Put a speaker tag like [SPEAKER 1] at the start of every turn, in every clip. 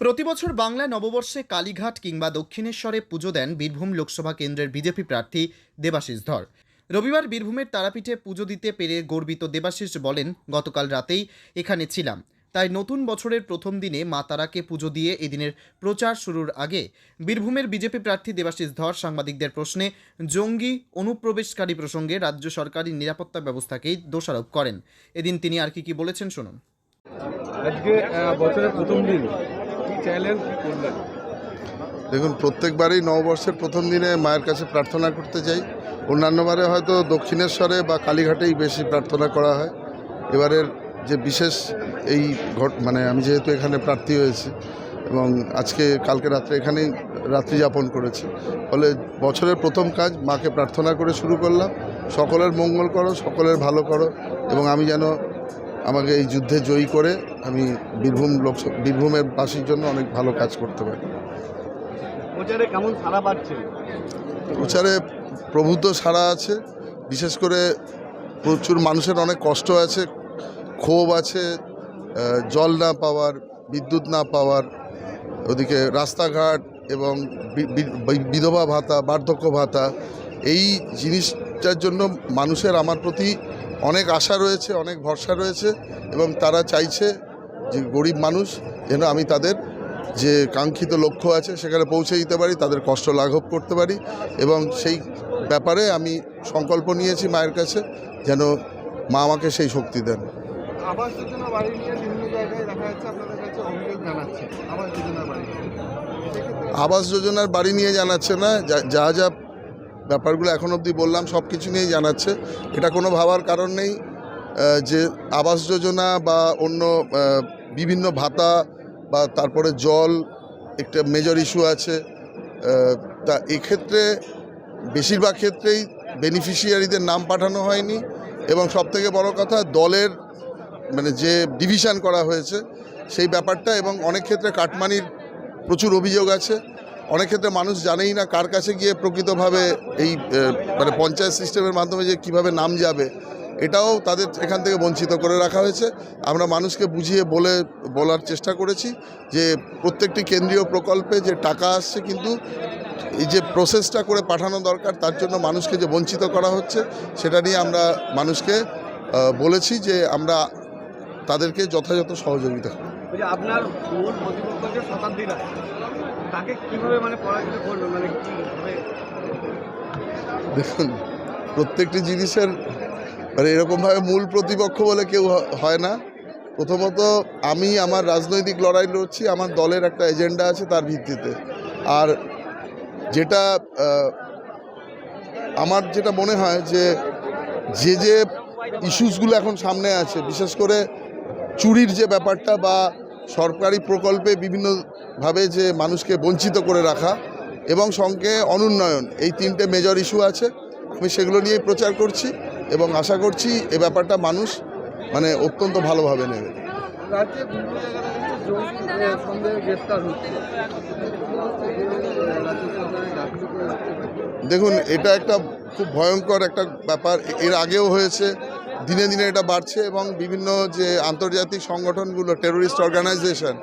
[SPEAKER 1] প্রতিবছর বাংলা নববর্ষে কালীঘাট কিংবা দক্ষিণেশ্বরে পুজো দেন বীরভূম লোকসভা কেন্দ্রের বিজেপি প্রার্থী দেবাশিস ধর। রবিবার বীরভূমের তারাপীঠে পুজো দিতে পেরে গর্বিত দেবাশিস বলেন, গতকাল রাতেই এখানে ছিলাম। তাই নতুন বছরের প্রথম দিনে মা তারাকে পুজো দিয়ে এদিনের প্রচার শুরুর আগে বীরভূমের বিজেপি প্রার্থী দেবাশিস ধর সাংবাদিকদের প্রশ্নে, জঙ্গি অনুপ্রবেশকারী প্রসঙ্গে রাজ্য সরকারি নিরাপত্তা ব্যবস্থাকেই দোষারোপ করেন। এদিন তিনি আর কি কি বলেছেন শুনুন।
[SPEAKER 2] আজকে বছরের প্রথম দিন।
[SPEAKER 3] দেখুন, প্রত্যেকবারই নববর্ষের প্রথম দিনে মায়ের কাছে প্রার্থনা করতে যাই। অন্যান্যবারে হয়তো দক্ষিণেশ্বরে বা কালীঘাটেই বেশি প্রার্থনা করা হয়। এবারের যে বিশেষ এই ঘট মানে আমি যেহেতু এখানে প্রার্থী হয়েছি এবং আজকে, কালকে রাত্রে এখানেই রাত্রি যাপন করেছি। ফলে বছরের প্রথম কাজ মাকে প্রার্থনা করে শুরু করলাম। সকলের মঙ্গল করো, সকলের ভালো করো এবং আমি যেন আমাকে এই যুদ্ধে জয়ী করে আমি বীরভূম লোকসভা বীরভূমের বাসীর জন্য অনেক ভালো কাজ করতে পারি।
[SPEAKER 2] প্রচারে কেমন সারা পাচ্ছে
[SPEAKER 3] প্রচারে প্রভূত সাড়া আছে বিশেষ করে প্রচুর মানুষের অনেক কষ্ট আছে ক্ষোভ আছে জল না পাওয়ার বিদ্যুৎ না পাওয়ার ওদিকে রাস্তাঘাট এবং বিধবা ভাতা বার্ধক্য ভাতা এই জিনিসটার জন্য মানুষের আমার প্রতি অনেক আশা রয়েছে অনেক ভরসা রয়েছে এবং তারা চাইছে যে গরিব মানুষ যেন আমি তাদের যে কাঙ্ক্ষিত লক্ষ্য আছে সেখানে পৌঁছে দিতে পারি তাদের কষ্ট লাঘব করতে পারি এবং সেই ব্যাপারে আমি সংকল্প নিয়েছি মায়ের কাছে যেন মা আমাকে সেই শক্তি দেন।
[SPEAKER 2] আবাস যোজনা বাড়ি নিয়ে বিভিন্ন জায়গায় দেখা যাচ্ছে আপনাদের কাছে অভিযোগ জানাচ্ছে আবাস যোজনা বাড়ি
[SPEAKER 3] আবাস যোজনার বাড়ি নিয়ে জানাচ্ছে না যা যা ব্যাপারগুলো এখন অবধি বললাম সব কিছু নিয়েই জানাচ্ছে। এটা কোনো ভাবার কারণ নেই যে আবাস যোজনা বা অন্য বিভিন্ন ভাতা বা তারপরে জল, একটা মেজর ইস্যু আছে তা এক্ষেত্রে বেশিরভাগ ক্ষেত্রেই বেনিফিশিয়ারিদের নাম পাঠানো হয়নি এবং সবথেকে বড় কথা দলের মানে যে ডিভিশন করা হয়েছে সেই ব্যাপারটা এবং অনেক ক্ষেত্রে কাটমানির প্রচুর অভিযোগ আছে। অনেক ক্ষেত্রে মানুষ জানেই না কার কাছে গিয়ে প্রকৃতভাবে এই মানে পঞ্চায়েত সিস্টেমের মাধ্যমে যে কীভাবে নাম যাবে। এটাও তাদের এখান থেকে বঞ্চিত করে রাখা হয়েছে। আমরা মানুষকে বুঝিয়ে বলে বলার চেষ্টা করেছি যে প্রত্যেকটি কেন্দ্রীয় প্রকল্পে যে টাকা আসছে কিন্তু এই যে প্রসেসটা করে পাঠানো দরকার তার জন্য মানুষকে যে বঞ্চিত করা হচ্ছে সেটা নিয়ে আমরা মানুষকে বলেছি যে আমরা তাদেরকে যথাযথ সহযোগিতা।
[SPEAKER 2] আপনার তাকে কীভাবে মানে পরাজিত মানে
[SPEAKER 3] দেখুন প্রত্যেকটি জিনিসের মানে এরকমভাবে মূল প্রতিপক্ষ বলে কেউ হয় না। প্রথমত, আমি আমার রাজনৈতিক লড়াই লড়ছি, আমার দলের একটা এজেন্ডা আছে তার ভিত্তিতে। আর যেটা আমার যেটা মনে হয় যে যে যে ইস্যুসগুলো এখন সামনে আছে, বিশেষ করে চুরির যে ব্যাপারটা বা সরকারি প্রকল্পে বিভিন্নভাবে যে মানুষকে বঞ্চিত করে রাখা এবং সঙ্গে অনুন্নয়ন, এই তিনটে মেজর ইস্যু আছে। আমি সেগুলো নিয়েই প্রচার করছি। এবং আশা করছি এ ব্যাপারটা মানুষ মানে অত্যন্ত ভালোভাবে নেবে। দেখুন এটা একটা খুব ভয়ঙ্কর একটা ব্যাপার। এর আগেও হয়েছে দিনে দিনে এটা বাড়ছে এবং বিভিন্ন যে আন্তর্জাতিক সংগঠনগুলো টেরোরিস্ট অর্গানাইজেশন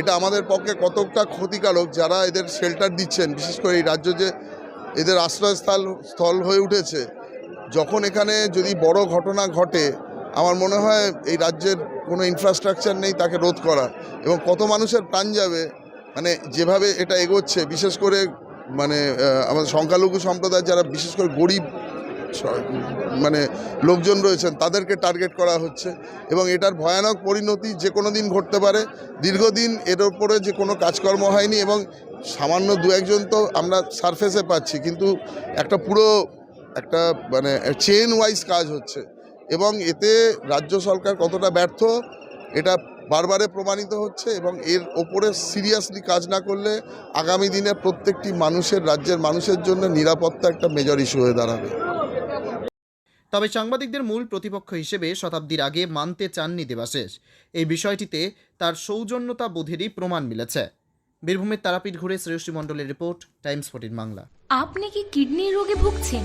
[SPEAKER 3] এটা আমাদের পক্ষে কতটা ক্ষতিকারক যারা এদের শেল্টার দিচ্ছেন বিশেষ করে এই রাজ্য যে এদের আশ্রয়স্থল স্থল হয়ে উঠেছে যখন এখানে যদি বড় ঘটনা ঘটে, আমার মনে হয় এই রাজ্যের কোনো ইনফ্রাস্ট্রাকচার নেই তাকে রোধ করা এবং কত মানুষের প্রাণ যাবে মানে যেভাবে এটা এগোচ্ছে, বিশেষ করে মানে আমাদের সংখ্যালঘু সম্প্রদায় যারা বিশেষ করে গরিব মানে লোকজন রয়েছেন, তাদেরকে টার্গেট করা হচ্ছে এবং এটার ভয়ানক পরিণতি যে কোনো দিন ঘটতে পারে। দীর্ঘদিন এর ওপরে যে কোনো কাজকর্ম হয়নি এবং সামান্য দু একজন তো আমরা সারফেসে পাচ্ছি, কিন্তু একটা পুরো একটা মানে চেন ওয়াইজ কাজ হচ্ছে। এবং এতে রাজ্য সরকার কতটা ব্যর্থ এটা বারবারে প্রমাণিত হচ্ছে এবং এর ওপরে সিরিয়াসলি কাজ না করলে আগামী দিনে প্রত্যেকটি মানুষের রাজ্যের মানুষের জন্য নিরাপত্তা একটা মেজর ইস্যু হয়ে দাঁড়াবে।
[SPEAKER 1] তবে সাংবাদিকদের মূল প্রতিপক্ষ হিসেবে শতাব্দীর আগে মানতে চাননি দেবাশেষ এই বিষয়টিতে তার সৌজন্যতা বোধেরই প্রমাণ মিলেছে। বীরভূমের তারাপীঠ ঘুরে শ্রেয়সী মণ্ডলের রিপোর্ট টাইমস ফোর্টিন বাংলা।
[SPEAKER 4] আপনি কি কিডনির রোগে ভুগছেন?